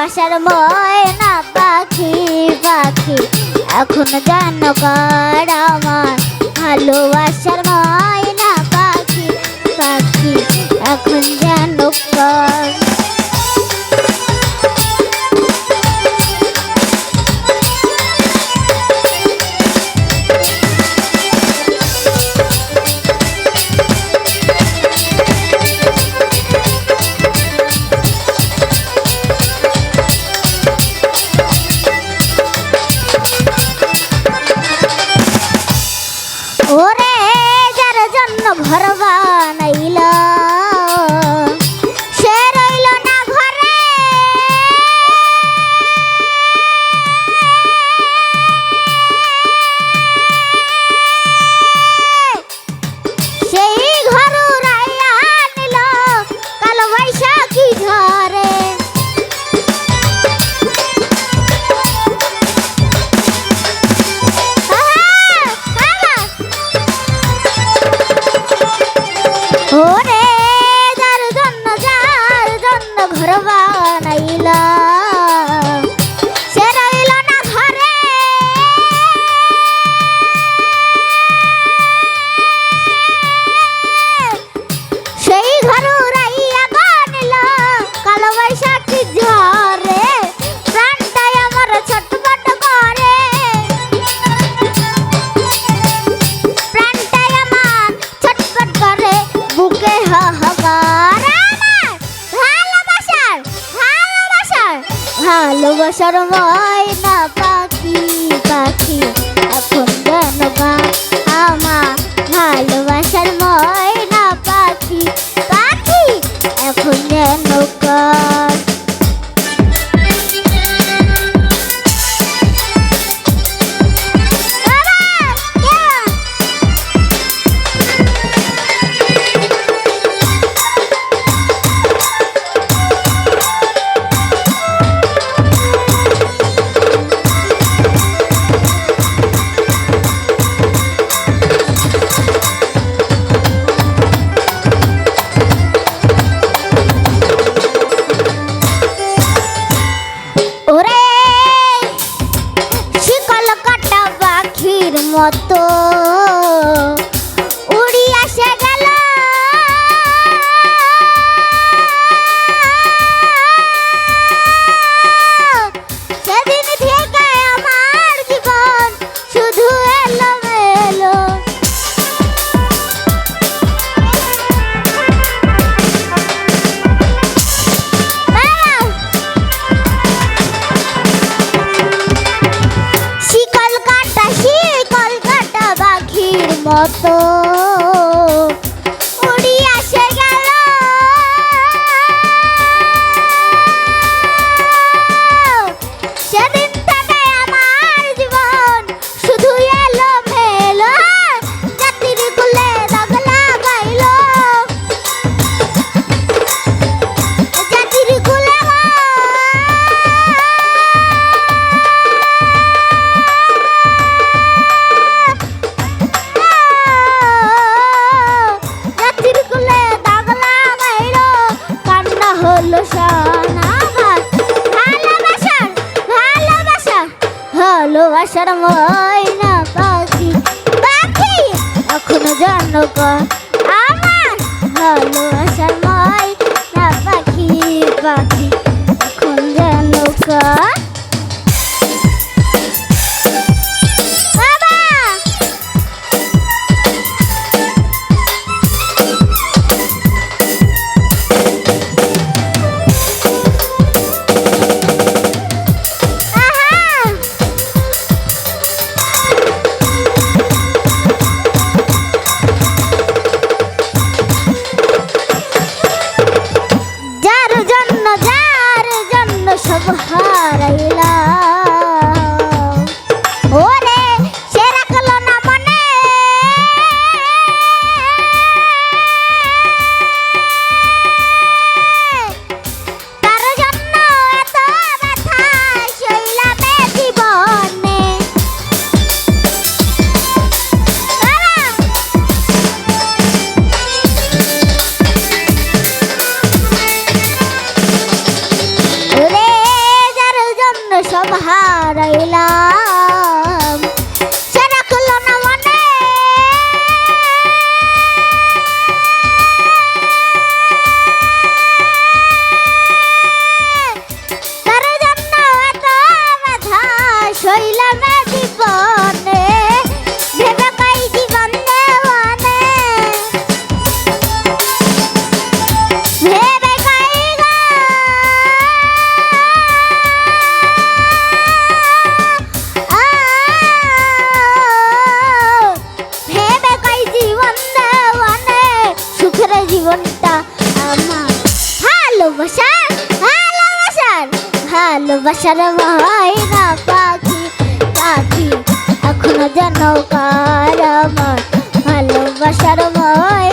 বাসার ময়না পাখি পাখি। এখন জান কর আমার ভালোবাসার ময়না পাখি পাখি। এখন জান কর হাহাকার আমার। ভালোবাসার ভালোবাসার। ময়না পাখি পাখি এখন কেন বা আমার। ভালোবাসার ময়না পাখি পাখি এখন কেন কত ছাড়া ময়না পাখি। পাখি এখনও জানো আমার ভালোবাসার ময়না পাখি পাখি। ভালোবাসার না পাখি পাখি এখনও যেন কার ভালোবাসার মহাই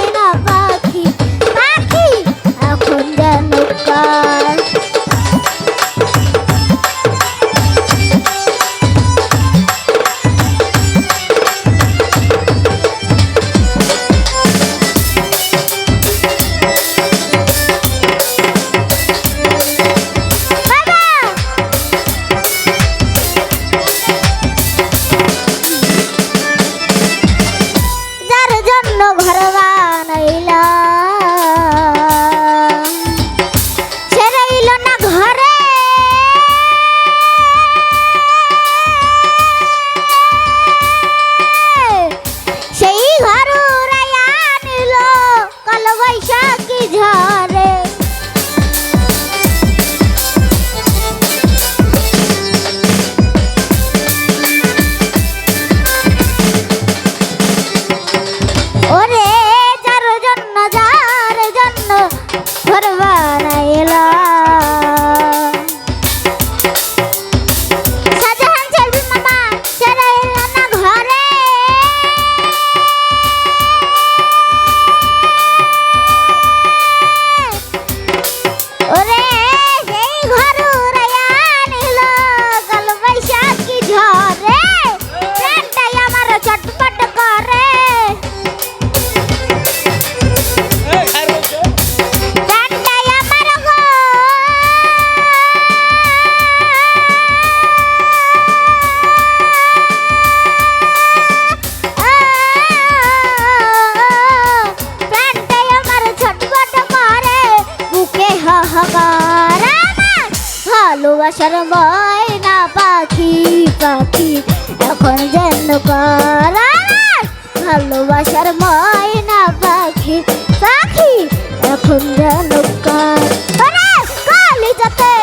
অহংকার ভালোবাসার ময়না পাখি পাখি এখন যেন ভালোবাসার ময়না পাখি পাখি এখন যেন কর যাতে